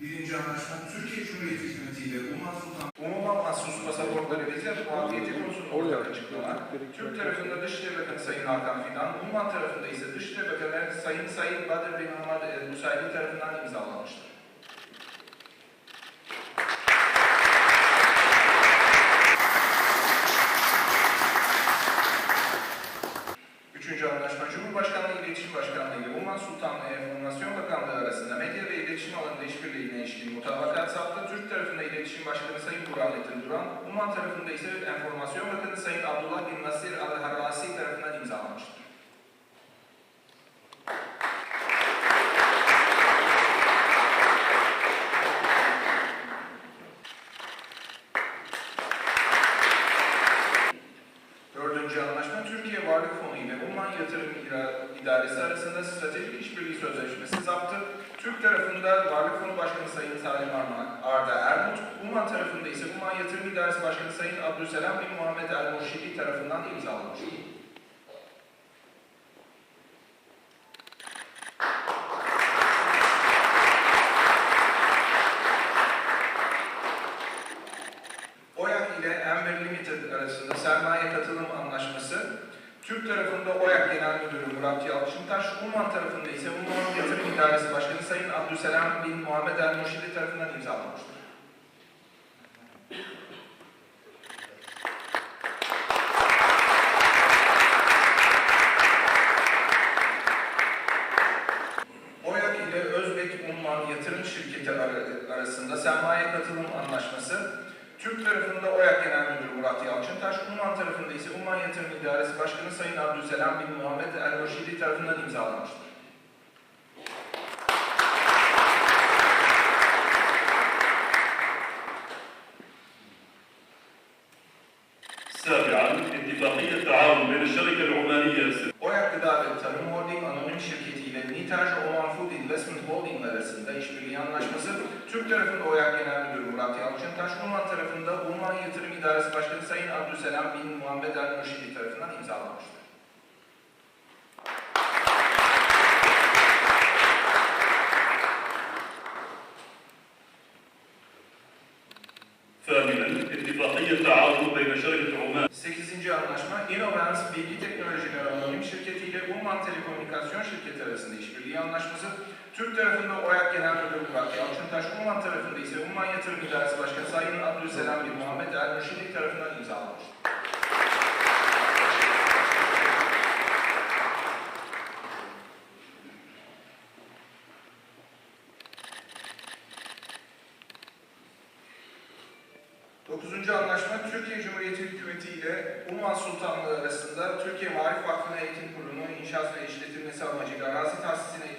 Birinci anlaşma Türkiye Cumhuriyeti hükümetiyle Umman Sultan Umuma mahsus pasaportları vize muafiyeti konusunda ortak açıklama. Türk tarafında Dışişleri Bakanı Sayın Hakan Fidan, Umman tarafında ise Dışişleri Bakanı Sayın Said Badr bin Hamad El Musayli tarafından imzalanmıştır. Üçüncü anlaşma, Cumhurbaşkanlığı İletişim Başkanlığı ile Umman Sultanlığı Enformasyon Bakanlığı arasında medya ve iletişim alanında işbirliğine ilişkin mutabakat sağladı. Türk tarafında İletişim Başkanı Sayın Burhanettin Duran, Umman tarafında ise Enformasyon Bakanı Sayın Abdullah bin Nasir Al-Harrasi tarafından imzalanmıştır. Dördüncü anlaşma, Varlık Fonu ile Umman Yatırım İdaresi arasında stratejik işbirliği sözleşmesi zaptı. Türk tarafında Varlık Fonu Başkanı Sayın Salim Arma- Arda Ermut, Umman tarafında ise Umman Yatırım İdaresi Başkanı Sayın Abdüselam bin Muhammed El Murşidi tarafından arasında sermaye katılım Türk tarafında OYAK Genel Müdürü Murat Yalçıntaş, Umman tarafında ise Umman Yatırım İdaresi Başkanı Sayın Abdüselam bin Muhammed El Murşidi tarafından imzalanmıştır. OYAK ile Özbek Umman Yatırım Şirketi ara- arasında sermaye katılım anlaşması, Türk tarafında OYAK Genel Müdürü Murat Yalçıntaş, Umman tarafında ise Umman Yatırım İdaresi Başkanı Sayın Abdüselam bin Muhammed El Roşidi tarafından imzalanmıştır. Holding arasında işbirliği anlaşması, Türk tarafında OYAK Genel Müdürü Murat Yalçıntaş, Umman tarafında Umman Yatırım İdaresi Başkanı Sayın Abdüselam bin Muhammed El Roşidi tarafından imzalanmıştır. ثامنا اتفاقية تعاون بين شركة عمان 8. anlaşma Innovance Bilgi Teknolojileri Anonim Şirketi ile Umman Telekomünikasyon Şirketi arasında işbirliği anlaşması, Türk tarafında OYAK Genel Müdürü Murat Yalçıntaş, Umman tarafında ise Umman Yatırım İdaresi Başkanı Sayın Abdülselam bin Muhammed El Mürşidi tarafından imzalanmıştır. Dokuzuncu anlaşma Türkiye Cumhuriyeti Hükümeti ile Umman Sultanlığı arasında Türkiye Marif Vakfı'na eğitim kurulu inşaat ve işletilmesi amacıyla arazi tahsisine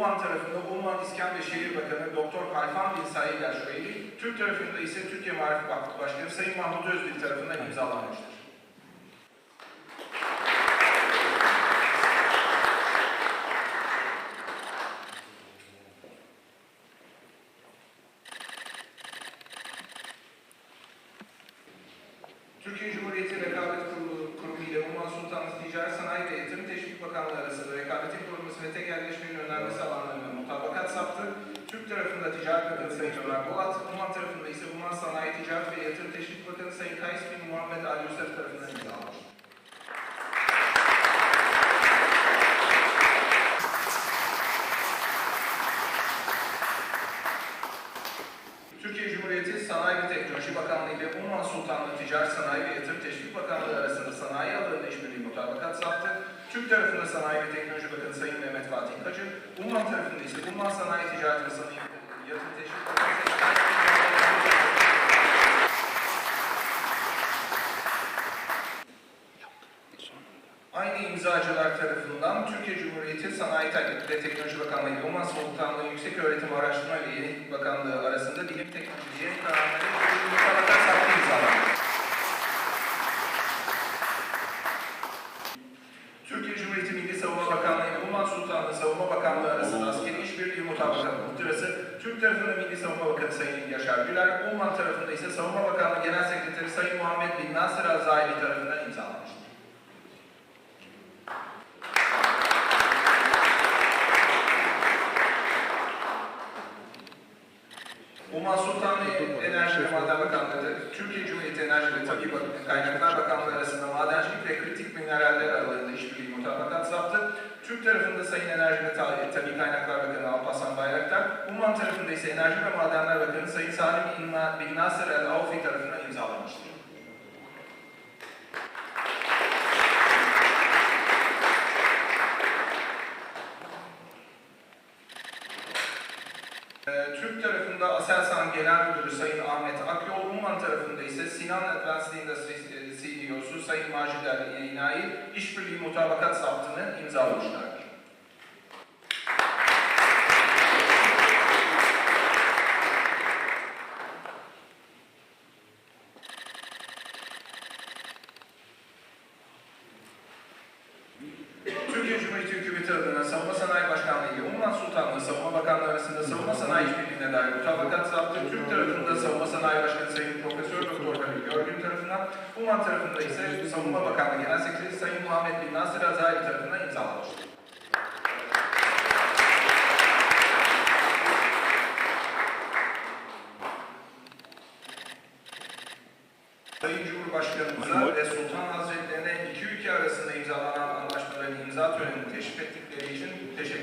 Umman tarafında Umman İskan ve Şehir Bakanı Doktor Kalfan bin Said El Şuayli, Türk tarafında ise Türkiye Marif Vakfı Başkanı Sayın Mahmut Özdil tarafından imzalanmıştır. Türkiye Cumhuriyeti Rekabet Kurulu, Kurumu ile Umman Sultanlığı Ticaret Sanayi ve Yatırım Teşvik Bakanlığı arasında rekabetin korunması ve tekelleşmenin önlenmesi alanlarında mutabakat saptı. Türk tarafında Ticaret Bakanı Sayın Ömer Bolat, Umman tarafında ise Umman Sanayi Ticaret ve Yatırım Teşvik Bakanı Sayın Kays bin Muhammed Ali Yusuf tarafından imzalanmıştır. Türkiye Cumhuriyeti Sanayi Teknoloji Bakanlığı ile Umman Sultanlığı Ticaret Sanayi ve Yatırım Teşvik Bakanlığı arasında sanayi alanında işbirliği mutabakat saptı. Türk tarafında Sanayi ve Teknoloji Bakanı Sayın Mehmet Fatih Kacı, Umman tarafında ise Umman Sanayi Ticaret ve Sanayi Yatırım Teşvik Aynı imzacılar tarafından Türkiye Cumhuriyeti Sanayi ve Teknoloji Bakanlığı ile Umman Sultanlığı Yüksek Öğretim Araştırma ve Yenilik Bakanlığı arasında bilim teknolojiye kararları ve mutabakat saptı imzalandı. Türkiye Cumhuriyeti Milli Savunma Bakanlığı ile Umman Sultanlığı Savunma Bakanlığı arasında askeri işbirliği mutabakat muhtırası, Türk tarafında Milli Savunma Bakanı Sayın Yaşar Güler, Umman tarafında ise Savunma Bakanlığı Genel Sekreteri Sayın Muhammed Bin Nasır Azayli tarafından imzalanmıştır. Umman Sultanlı Enerji ve Maden Bakanlığı, Türkiye Cumhuriyeti Enerji ve Tabi Kaynaklar Bakanlığı arasında madencilik ve kritik mineraller alanında işbirliği mutabakat zaptı. Türk tarafında Sayın Enerji ve Ta- Tabi Kaynaklar Bakanı Alparslan Bayraktar, Umman tarafında ise Enerji ve Madenler Bakanı Sayın Salim Bin Nasır El Avfi tarafından imzalanmıştır. Ee, Türk tarafında Aselsan Genel Müdürü Sayın Ahmet Akyol, Umman tarafında ise Sinan Advanced Industries e, CEO'su Sayın Macit El İnai, işbirliği mutabakat zaptını imzalamışlardır. Türkiye Cumhuriyeti Hükümeti adına Savunma Sanayi Başkanlığı ile Umman Sultanlığı Savunma Bakanlığı arasında savunma sanayi işbirliğine dair mutabakat zaptı. Türk tarafında Savunma Sanayi Başkanı Sayın Profesör Doktor Halil Görgün tarafından, Umman tarafında ise Savunma Bakanlığı Genel Sekreteri Sayın Muhammed Bin Nasır Azali tarafından imzalanmıştır. Sayın Cumhurbaşkanımıza ve Sultan Hazretlerine iki ülke arasında imzalanan anlaşmaların imza törenini teşrif ettikleri için teşekkür